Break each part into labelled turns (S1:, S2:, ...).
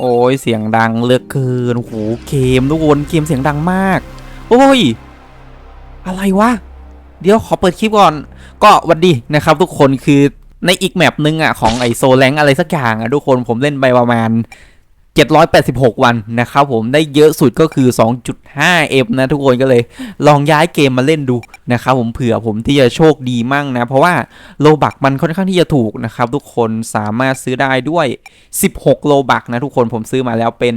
S1: โอ้ยเสียงดังเลือกเกินโอ้โหเกมทุกคนเกมเสียงดังมาก โอ้ย อะไรวะ เดี๋ยวขอเปิดคลิปก่อน ก็วันดีนะครับทุกคนคือในอีกแมปนึงอะของไอโซแลงอะไรสักอย่างอะทุกคนผมเล่นไปประมาณ 786 วันนะครับผมได้เยอะสุดก็คือ 2.5 m นะทุกคนก็เลยลองย้ายเกมมาเล่นดู นะครับผมเผื่อผมที่จะโชคดีมั่งนะ เพราะว่าโลบักมันค่อนข้างที่จะถูกนะครับทุกคนสามารถซื้อได้ด้วย 16 โลบักนะทุกคนผมซื้อมาแล้วเป็น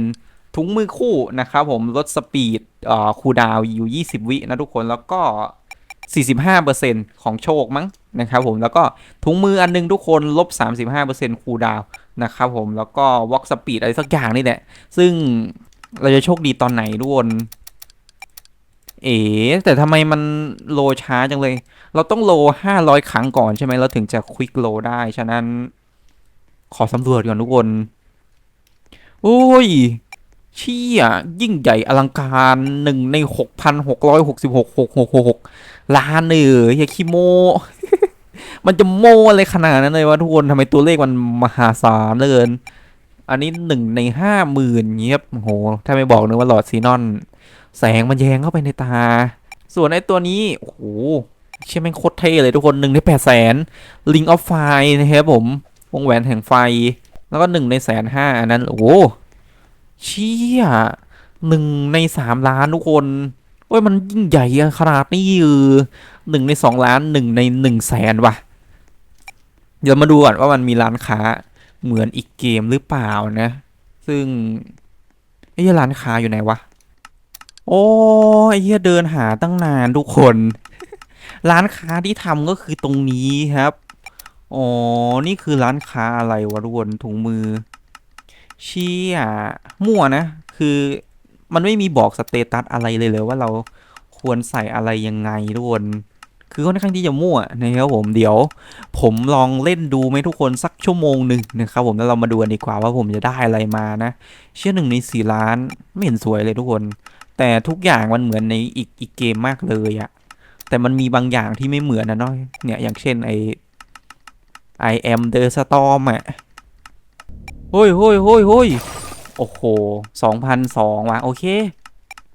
S1: ถุงมือคู่นะครับผมลดสปีดคูดาวอยู่ 20 วินะทุกคนแล้วก็ 45%ของโชคมั้งนะครับผมแล้วก็ถุงมืออันนึงทุกคนลบ 35%คูดาวนะครับผมแล้วก็วอล์กสปีดอะไรสักอย่างนี่แหละซึ่งเราจะโชคดีตอนไหนทุกคน เอ๋แต่ทำไมมันโลช้าจังเลย เราต้องโล500ครั้งก่อนใช่ไหมเราถึงจะควิกโลได้ ฉะนั้น ขอสำรวจก่อนทุกคน โอ้ย เชี่ย ยิ่งใหญ่อลังการหนึ่งในหกพันหกร้อยหกสิบหกหกหกหกล้านเอออย่าขี้โม มันจะโมอะไรขนาดนั้นเลยวะทุกคนทำไมตัวเลขมันมหาศาลเหลือเกิน อันนี้หนึ่งในห้าหมื่นเงียบโอ้โหถ้าไม่บอกนึกว่าหลอดซีนอน แสงมันแยงเข้าไปในตา ส่วนไอ้ตัวนี้ โอ้โหเชี่ยแม่งโคตรเท่เลยทุกคนหนึ่งในแปดแสนลิงออฟไฟนะครับผม วงแหวนแห่งไฟ แล้วก็หนึ่งในแสนห้าอันนั้น โอ้โหเชี่ยหนึ่งในสามล้านทุกคนโอ้ยมันยิ่งใหญ่ขนาดนี้เออหนึ่งในสองล้านหนึ่งในหนึ่งแสนว่ะ เดี๋ยวมาดูก่อนว่ามันมีร้านค้าเหมือนอีกเกมหรือเปล่านะ ซึ่งไอ้ร้านค้าอยู่ไหนวะ โอ้ไอ้เหี้ยเดินหาตั้งนานทุกคน ร้านค้าที่ทำก็คือตรงนี้ครับ อ๋อ นี่คือร้านค้าอะไรวะทุกคนถุงมือ เชี่ยมั่วนะ คือมันไม่มีบอกสเตตัสอะไรเลยเลยว่าเราควรใส่อะไรยังไงทุกคน คือค่อนข้างที่จะมั่วนะครับผมเดี๋ยว ผมลองเล่นดูไหมทุกคนสักชั่วโมงหนึ่งนะครับผมแล้วเรามาดูกันดีกว่าว่าผมจะได้อะไรมานะ เชื่อหนึ่งในสี่ล้านไม่เห็นสวยเลยทุกคน แต่ทุกอย่างมันเหมือนในอีกอีกเกมมากเลยอะแต่มันมีบางอย่างที่ไม่เหมือนนะเนาะเนี่ยอย่างเช่นไอ I am the storm อะเฮ้ยเฮ้ยเฮ้ยเฮ้ยโอ้โหสองพันสองว่ะโอเค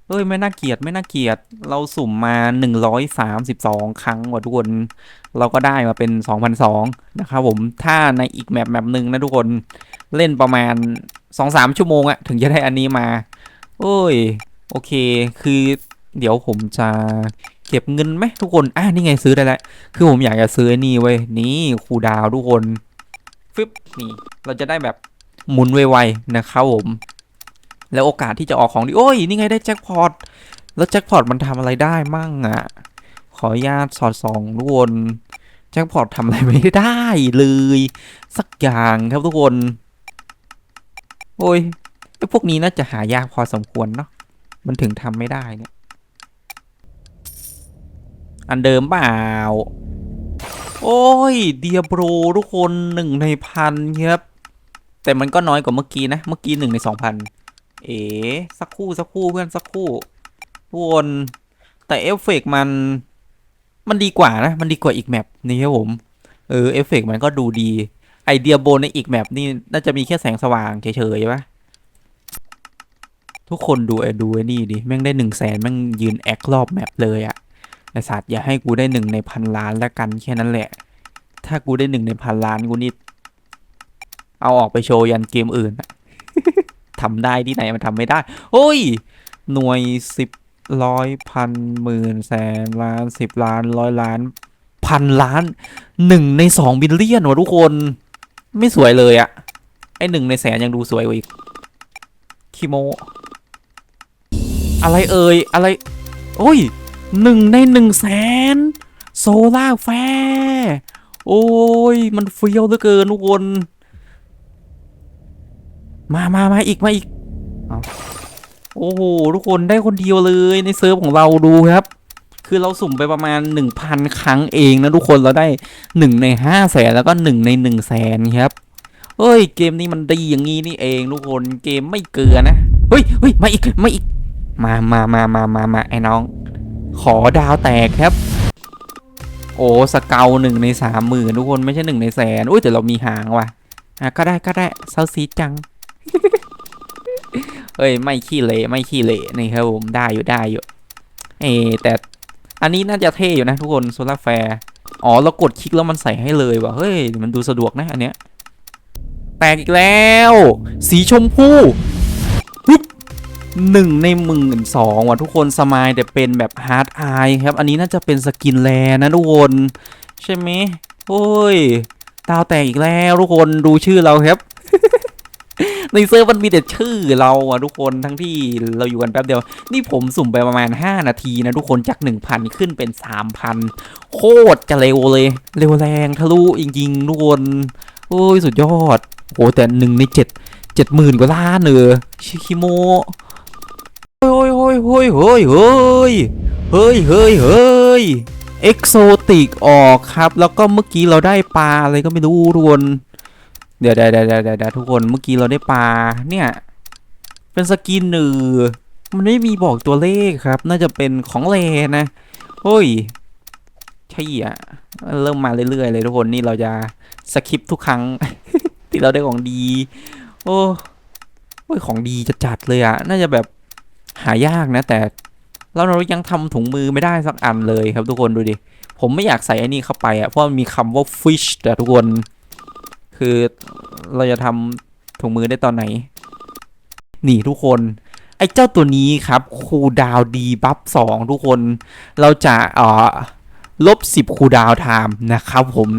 S1: เฮ้ยไม่น่าเกลียดไม่น่าเกลียดเราสุ่มมาหนึ่งร้อยสามสิบสองครั้งว่ะทุกคน เราก็ได้มาเป็นสองพันสองนะครับผมถ้าในอีกแมปแมปหนึ่งนะทุกคนเล่นประมาณสองสามชั่วโมงอะถึงจะได้อันนี้มา โอ้ย โอเค คือเดี๋ยวผมจะเก็บเงินไหมทุกคน อะนี่ไงซื้อได้แล้ว คือผมอยากจะซื้อไอ้นี่เว้ย นี่คูดาวทุกคนฟึบนี่ เราจะได้แบบหมุนไวๆนะครับผม แล้วโอกาสที่จะออกของดี โอ้ย นี่ไงได้แจ็คพอต แล้วแจ็คพอตมันทำอะไรได้มั่งอะขออนุญาตสอดส่องทุกคนแจ็คพอตทำอะไรไม่ได้เลย สักอย่างครับทุกคน โอ้ย พวกนี้น่าจะหายากพอสมควรเนาะ มันถึงทำไม่ได้เนี่ย อันเดิมเปล่า โอ้ย เดียโบรทุกคนหนึ่งในพันครับ แต่มันก็น้อยกว่าเมื่อกี้นะ เมื่อกี้หนึ่งในสองพัน เอ๋สักคู่สักคู่เพื่อนสักคู่ทุกคนแต่เอฟเฟกต์มันมันดีกว่านะ มันดีกว่าอีกแมปนี่ครับผม เออเอฟเฟกต์มันก็ดูดี ไอเดียโบในอีกแมปนี่น่าจะมีแค่แสงสว่างเฉยๆปะ ทุกคนดูไอ้ดูไอ้นี่ดิ แม่งได้หนึ่งแสนแม่งยืนแอครอบแมปเลยอะไอสัตว์อย่าให้กูได้หนึ่งในพันล้านแล้วกันแค่นั้นแหละ ถ้ากูได้หนึ่งในพันล้านกูนี่เอาออกไปโชว์ยันเกมอื่นอะทำได้ที่ไหนมันทำไม่ได้ โอ้ย หน่วยสิบร้อยพันหมื่นแสนล้านสิบล้านร้อยล้านพันล้านหนึ่งในสองบิลเลียนวะทุกคน ไม่สวยเลยอะไอหนึ่งในแสนยังดูสวยกว่าอีกคิโม อะไรเอ่ยอะไร โอ้ยหนึ่งในหนึ่งแสนโซล่าแฟร์โอ้ย มันเฟี้ยวเหลือเกินทุกคน มามามาอีกมาอีกอโอ้โหทุกคนได้คนเดียวเลยในเซิร์ฟของเราดูครับ คือเราสุ่มไปประมาณ 1,000 ครั้งเองนะทุกคนเราได้ 1 ใน5แสนแล้วก็ 1 ใน1แสนครับเฮ้ย เกมนี้มันดีอย่างนี้นี่เองทุกคนเกมไม่เกลือนะ เฮ้ยเฮ้ยมาอีกมาอีก มามามามามามาไอ้น้อง ขอดาวแตกครับ โอ้สเกลหนึ่งในสามหมื่นทุกคนไม่ใช่หนึ่งในแสนอุ้ยแต่เรามีหางว่ะอะก็ได้ก็ได้เซาซีจังเอ้ยไม่ขี้เละไม่ขี้เละนี่ครับผมได้อยู่ได้อยู่เอแต่อันนี้น่าจะเท่อยู่นะทุกคนโซลาแฟร์อ๋อเรากดคลิกแล้วมันใส่ให้เลยว่ะเฮ้ยมันดูสะดวกนะอันเนี้ยแตกอีกแล้ว สีชมพู หนึ่งในหมื่นสองว่ะทุกคนสมายแต่เป็นแบบฮาร์ดไอครับ อันนี้น่าจะเป็นสกินแลนะทุกคน ใช่ไหมโอ้ยดาวแตกอีกแล้วทุกคนดูชื่อเราครับ ในเซิร์ฟมันมีแต่ชื่อเราอะทุกคนทั้งที่เราอยู่กันแป๊บเดียว นี่ผมสุ่มไปประมาณ 5 นาทีนะทุกคนจาก 1,000 ขึ้นเป็น 3,000 โคตรจะเร็วเลย เร็วแรงทะลุจริงๆทุกคนโอ้ยสุดยอดโอ้แต่หนึ่งในเจ็ดเจ็ดหมื่นกว่าล้านเนอชิคิโม ฮ้ยเฮ้ยเฮ้ยเฮ้ยเฮ้ยเฮ้ยเฮ้ยเฮ้ยเอ็กโซติกออกครับ แล้วก็เมื่อกี้เราได้ปลาอะไรก็ไม่รู้ทุกคนเดี๋ยวเดี๋ยวเดี๋ยวเดี๋ยวทุกคนเมื่อกี้เราได้ปลาเนี่ย เป็นสกินหนึ่งมันไม่มีบอกตัวเลขครับ น่าจะเป็นของเลนะเฮ้ยใช่อะเริ่มมาเรื่อยๆเลยทุกคนนี่เราจะสคิปทุกครั้งที่เราได้ของดี โอ้โอ้ยของดีจะจัดเลยอะน่าจะแบบ หายากนะ แต่แล้วเรายังทำถุงมือไม่ได้สักอันเลยครับทุกคนดูดิ ผมไม่อยากใส่ไอ้นี่เข้าไปอะเพราะมันมีคำว่า fish แต่ทุกคน คือเราจะทำถุงมือได้ตอนไหน นี่ทุกคน ไอ้เจ้าตัวนี้ครับคูดาวดีบัฟสองทุกคน เราจะเอ่อลบ10คูดาวไทม์นะครับผม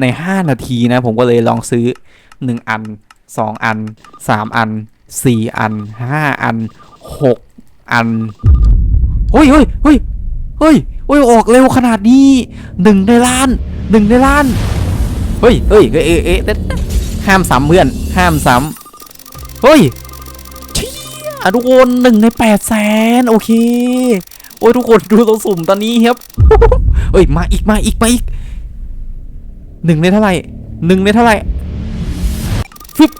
S1: ใน 5 นาทีนะ ผมก็เลยลองซื้อ 1 อัน 2 อัน 3 อัน 4 อัน 5 อัน 6อันเฮ้ยเฮ้ยเฮ้ยเฮ้ยเฮ้ยออกเร็วขนาดนี้หนึ่งในล้านหนึ่งในล้านเฮ้ยเฮ้ยเอ๊ะเอ๊ะเอ๊ะเอ๊ะห้ามซ้ำเพื่อนห้ามซ้ำเฮ้ยเชี่ยทุกคนหนึ่งในแปดแสนโอเคโอ้ยทุกคนดูเราสุ่มตอนนี้ครับเฮ้ยมาอีกมาอีกมาอีกหนึ่งในเท่าไหร่หนึ่งในเท่าไหร่ฟิป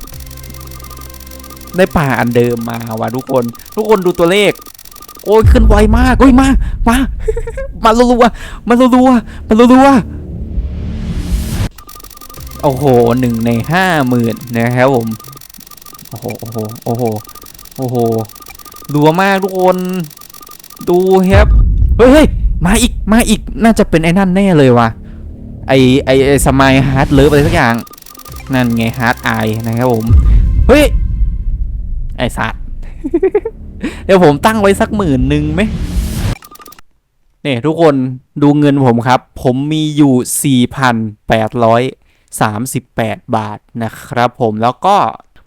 S1: ได้ป่าอันเดิมมาว่ะทุกคน ทุกคนดูตัวเลข โอ้ยขึ้นไวมากเฮ้ยมา มา มารัวๆมารัวๆมารัวๆโอ้โหหนึ่งในห้าหมื่นนะครับผม โอ้โห โอ้โห โอ้โห โอ้โหดัวมากทุกคน ดูครับ เฮ้ยเฮ้ยมาอีก มาอีก น่าจะเป็นไอ้นั่นแน่เลยว่ะ ไอไอไอสมัยฮาร์ดเลิฟอะไรสักอย่าง นั่นไงฮาร์ดไอนะครับผม เฮ้ย ไอสัตว์ เดี๋ยวผมตั้งไว้สักหมื่นหนึ่งไหมเนี่ยทุกคนดูเงินผมครับ ผมมีอยู่ 4,838 บาทนะครับผมแล้วก็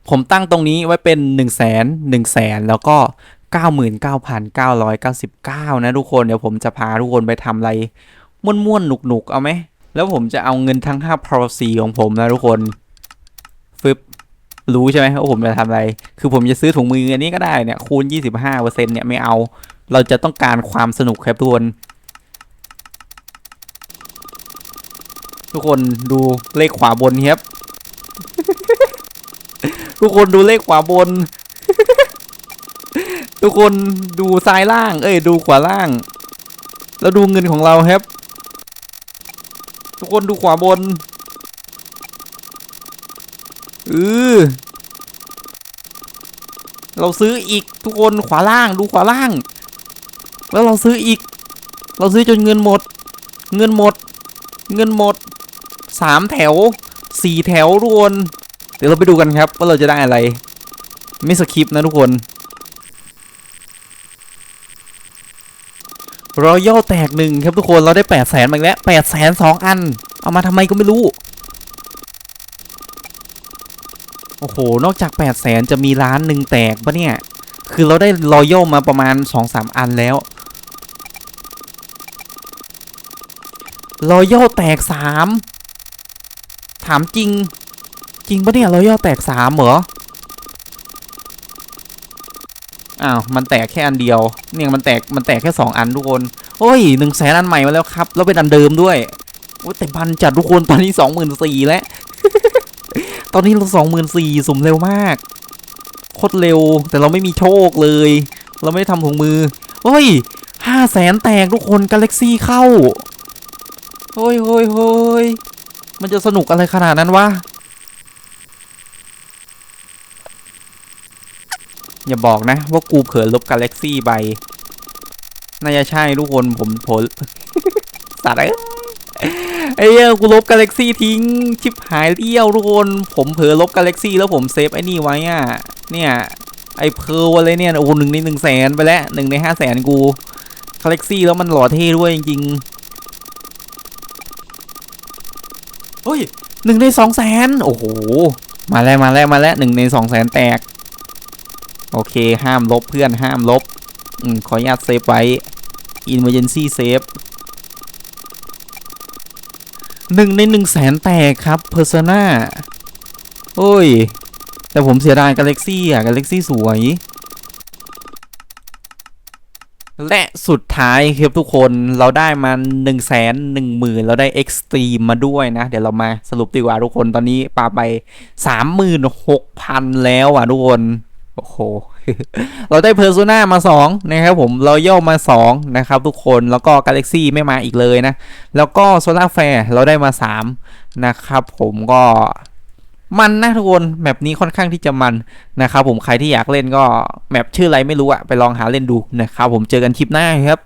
S1: ผมตั้งตรงนี้ไว้เป็น 1 0 0 0 0 0 1 0 0 0 0 0แล้วก็ 99,999 นะทุกคน เดี๋ยวผมจะพาทุกคนไปทำอะไรม่วนๆ หนุกๆ เอาไหม แล้วผมจะเอาเงินทั้ง5 Pro 4ของผมนะทุกคน ฟึบ รู้ใช่ไหมว่าผมจะทำอะไร คือผมจะซื้อถุงมืออันนี้ก็ได้เนี่ยคูณ 25%เนี่ยไม่เอา เราจะต้องการความสนุกครับทุกคน ทุกคนดูเลขขวาบนครับ ทุกคนดูเลขขวาบน ทุกคนดูซ้ายล่าง เอ้ยดูขวาล่าง แล้วดูเงินของเราครับ ทุกคนดูขวาบนเออ เราซื้ออีกทุกคนขวาล่างดูขวาล่าง แล้วเราซื้ออีก เราซื้อจนเงินหมด เงินหมด เงินหมดสามแถวสี่แถวทุกคนเดี๋ยวเราไปดูกันครับว่าเราจะได้อะไร ไม่สคริปต์นะทุกคนรอยัลแตกหนึ่งครับทุกคนเราได้แปดแสนมาแล้วแปดแสนสองอัน เอามาทำไมก็ไม่รู้ โอ้โห นอกจากแปดแสนจะมีร้านหนึ่งแตกปะเนี่ย คือเราได้รอยัลมาประมาณสองสามอันแล้วรอยัลแตกสามถามจริง จริงปะเนี่ยรอยัลแตกสามเหรอ อ้าว มันแตกแค่อันเดียว เนี่ยมันแตก มันแตกแค่สองอันทุกคน โอ้ยหนึ่งแสนอันใหม่มาแล้วครับ แล้วเป็นอันเดิมด้วยโอ้ยแต่พันจัดทุกคนตอนนี้สองหมื่นสี่แล้ว ตอนนี้เราสองหมื่นสี่สุ่มเร็วมาก โคตรเร็ว แต่เราไม่มีโชคเลย เราไม่ได้ทำถุงมือ เฮ้ยห้าแสนแตกทุกคนกาแล็กซี่เข้า เฮ้ยเฮ้ยเฮ้ยมันจะสนุกอะไรขนาดนั้นวะ อย่าบอกนะว่ากูเผลอลบกาแล็กซี่ไปน่าจะใช่ทุกคนผมผลสัตว์เอ้ ไอ้เหี้ยกูลบกาแล็กซี่ทิ้ง ชิบหายเลี้ยวทุกคนผมเผลอลบกาแล็กซี่แล้วผมเซฟไอ้นี่ไว้อะ เนี่ย ไอ้เพร์ลอะไรเนี่ย โอ้โหหนึ่งในหนึ่งแสนไปแล้วหนึ่งในห้าแสนกูกาแล็กซี่แล้วมันหล่อเท่ด้วยจริงๆเฮ้ยหนึ่งในสองแสนโอ้โห มาแล้วมาแล้วมาแล้วหนึ่งในสองแสนแตก โอเค ห้ามลบเพื่อนห้ามลบ อืม ขออนุญาตเซฟไว้ emergency save หนึ่งในหนึ่งแสนแตกครับ persona โอ้ย แต่ผมเสียดาย Galaxy อะ Galaxy สวย และสุดท้ายครับทุกคนเราได้มา1นึ่งแสนหนึ่งหมื่นเราได้ Extreme มาด้วยนะ เดี๋ยวเรามาสรุปดีกว่าทุกคนตอนนี้ปาไป 36,000 แล้วอะทุกคน โอ้โห เราได้เพอร์ซูน่ามา 2 นะครับผมเราย่อมา 2 นะครับทุกคนแล้วก็ Galaxy ไม่มาอีกเลยนะ แล้วก็ Solar Flare เราได้มา 3 นะครับผมก็มันนะทุกคนแมปนี้ค่อนข้างที่จะมันนะครับผมใครที่อยากเล่นก็แมปชื่ออะไรไม่รู้อะไปลองหาเล่นดูนะครับผมเจอกันคลิปหน้าครับ